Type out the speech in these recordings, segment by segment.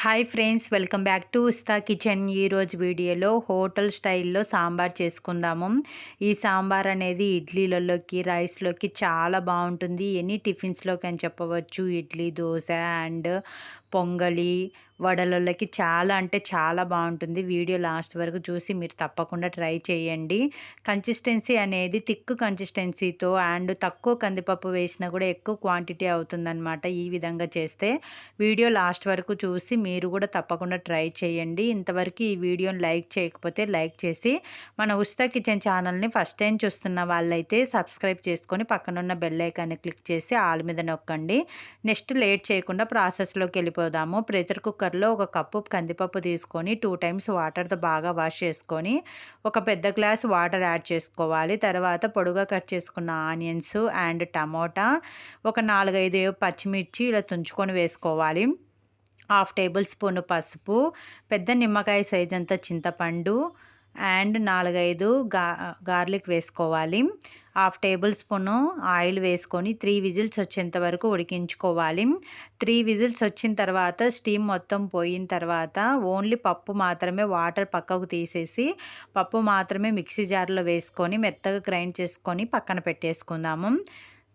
Hi friends welcome back to Usta kitchen. ఈరోజు వీడియోలో hotel స్టైల్లో సాంబార్ చేసుకుందాము. ఈ సాంబార్ అనేది ఇడ్లీలలోకి రైస్లోకి చాలా బాగుంటుంది. ఎనీ టిఫిన్స్లోకి అని చెప్పవచ్చు? ఇడ్లీ దోశ అండ్ పొంగలి వడలలోకి చాలా అంటే చాలా బాగుంటుంది. వీడియో లాస్ట్ వరకు చూసి మీరు తప్పకుండా ట్రై చేయండి. కన్సిస్టెన్సీ అనేది థిక్ కన్సిస్టెన్సీతో అండ్ తక్కువ కందిపప్పు వేసినా కూడా ఎక్కువ క్వాంటిటీ అవుతుందన్నమాట ఈ విధంగా చేస్తే. వీడియో లాస్ట్ వరకు చూసి మీరు కూడా తప్పకుండా ట్రై చేయండి. ఇంతవరకు ఈ వీడియోని లైక్ చేయకపోతే లైక్ చేసి మన ఉస్తా కిచెన్ ఛానల్ని ఫస్ట్ టైం చూస్తున్న వాళ్ళైతే సబ్స్క్రైబ్ చేసుకొని పక్కనున్న బెల్ ఐకాన్ని క్లిక్ చేసి ఆల్ మీద నొక్కండి. నెక్స్ట్ లేట్ చేయకుండా ప్రాసెస్లోకి వెళ్ళిపోదాము. ప్రెషర్ కుక్కర్లో ఒక కప్పు కందిపప్పు తీసుకొని టూ టైమ్స్ వాటర్తో బాగా వాష్ చేసుకొని ఒక పెద్ద గ్లాస్ వాటర్ యాడ్ చేసుకోవాలి. తర్వాత పొడుగా కట్ చేసుకున్న ఆనియన్స్ అండ్ టమోటా ఒక నాలుగైదు పచ్చిమిర్చి ఇలా తుంచుకొని వేసుకోవాలి. హాఫ్ టేబుల్ స్పూన్ పసుపు పెద్ద నిమ్మకాయ సైజ్ అంతా చింతపండు అండ్ నాలుగైదు గా గార్లిక్ వేసుకోవాలి. హాఫ్ టేబుల్ స్పూను ఆయిల్ వేసుకొని త్రీ విజిల్స్ వచ్చేంత వరకు ఉడికించుకోవాలి. త్రీ విజిల్స్ వచ్చిన తర్వాత స్టీమ్ మొత్తం పోయిన తర్వాత ఓన్లీ పప్పు మాత్రమే వాటర్ పక్కకు తీసేసి పప్పు మాత్రమే మిక్సీ జార్లో వేసుకొని మెత్తగా గ్రైండ్ చేసుకొని పక్కన పెట్టేసుకుందాము.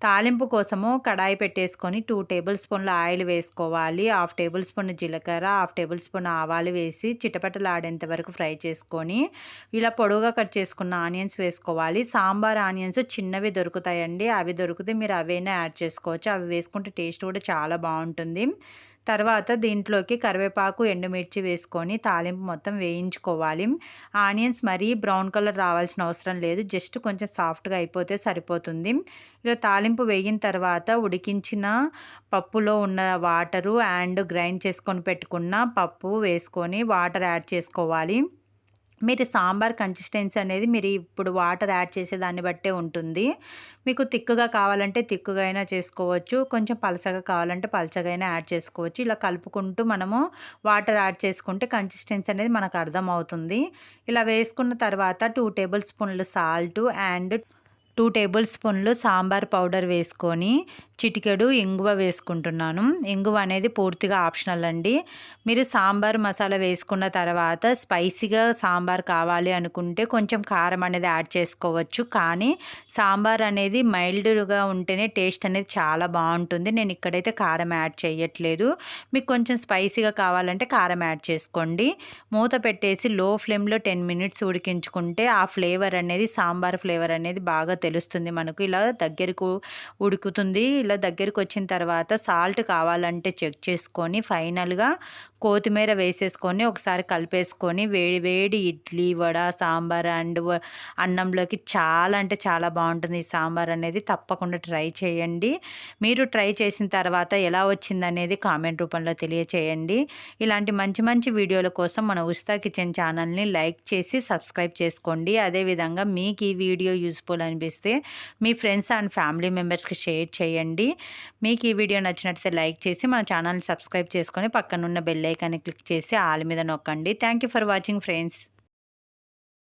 తాలింపు కోసము కడాయి పెట్టేసుకొని టూ టేబుల్ స్పూన్ల ఆయిల్ వేసుకోవాలి. హాఫ్ టేబుల్ స్పూన్ జీలకర్ర హాఫ్ టేబుల్ స్పూన్ ఆవాలు వేసి చిటపటలాడేంత వరకు ఫ్రై చేసుకొని ఇలా పొడవుగా కట్ చేసుకున్న ఆనియన్స్ వేసుకోవాలి. సాంబార్ ఆనియన్స్ చిన్నవి దొరుకుతాయండి. అవి దొరికితే మీరు అవైనా యాడ్ చేసుకోవచ్చు. అవి వేసుకుంటే టేస్ట్ కూడా చాలా బాగుంటుంది. తర్వాత దీంట్లోకి కరివేపాకు ఎండుమిర్చి వేసుకొని తాలింపు మొత్తం వేయించుకోవాలి. ఆనియన్స్ మరీ బ్రౌన్ కలర్ రావాల్సిన అవసరం లేదు. జస్ట్ కొంచెం సాఫ్ట్గా అయిపోతే సరిపోతుంది. ఇలా తాలింపు వేగిన తర్వాత ఉడికించిన పప్పులో ఉన్న వాటరు అండ్ గ్రైండ్ చేసుకొని పెట్టుకున్న పప్పు వేసుకొని వాటర్ యాడ్ చేసుకోవాలి. మీరు సాంబార్ కన్సిస్టెన్సీ అనేది మీరు ఇప్పుడు వాటర్ యాడ్ చేసే దాన్ని బట్టే ఉంటుంది. మీకు తిక్కుగా కావాలంటే తిక్కుగా అయినా చేసుకోవచ్చు. కొంచెం పలసగా కావాలంటే పలచగా అయినా యాడ్ చేసుకోవచ్చు. ఇలా కలుపుకుంటూ మనము వాటర్ యాడ్ చేసుకుంటే కన్సిస్టెన్సీ అనేది మనకు అర్థమవుతుంది. ఇలా వేసుకున్న తర్వాత టూ టేబుల్ స్పూన్లు సాల్ట్ అండ్ టూ టేబుల్ స్పూన్లు సాంబార్ పౌడర్ వేసుకొని చిటికెడు ఇంగువ వేసుకుంటున్నాను. ఇంగువ అనేది పూర్తిగా ఆప్షనల్ అండి. మీరు సాంబార్ మసాలా వేసుకున్న తర్వాత స్పైసీగా సాంబార్ కావాలి అనుకుంటే కొంచెం కారం అనేది యాడ్ చేసుకోవచ్చు. కానీ సాంబార్ అనేది మైల్డ్గా ఉంటేనే టేస్ట్ అనేది చాలా బాగుంటుంది. నేను ఇక్కడైతే కారం యాడ్ చేయట్లేదు. మీకు కొంచెం స్పైసీగా కావాలంటే కారం యాడ్ చేసుకోండి. మూత పెట్టేసి లో ఫ్లేమ్లో టెన్ మినిట్స్ ఉడికించుకుంటే ఆ ఫ్లేవర్ అనేది సాంబార్ ఫ్లేవర్ అనేది బాగా తెలుస్తుంది మనకు. ఇలా దగ్గరకు ఉడుకుతుంది. ఇలా దగ్గరికి వచ్చిన తర్వాత సాల్ట్ కావాలంటే చెక్ చేసుకొని ఫైనల్గా కొత్తిమీర వేసేసుకొని ఒకసారి కలిపేసుకొని వేడి వేడి ఇడ్లీ వడ సాంబార్ అండ్ అన్నంలోకి చాలా అంటే చాలా బాగుంటుంది ఈ సాంబార్ అనేది. తప్పకుండా ట్రై చేయండి. మీరు ట్రై చేసిన తర్వాత ఎలా వచ్చిందనేది కామెంట్ రూపంలో తెలియచేయండి. ఇలాంటి మంచి మంచి వీడియోల కోసం మన ఉస్తా కిచెన్ ఛానల్ని లైక్ చేసి సబ్స్క్రైబ్ చేసుకోండి. అదేవిధంగా మీకు ఈ వీడియో యూస్ఫుల్ అనిపిస్తే మీ ఫ్రెండ్స్ అండ్ ఫ్యామిలీ మెంబర్స్కి షేర్ చేయండి. మీకు ఈ వీడియో నచ్చినట్లయితే లైక్ చేసి మన ఛానల్ని సబ్స్క్రైబ్ చేసుకొని పక్కనున్న బెల్ ఐకాన్ని క్లిక్ చేసి ఆల్ మీద నొక్కండి. Thank for watching friends.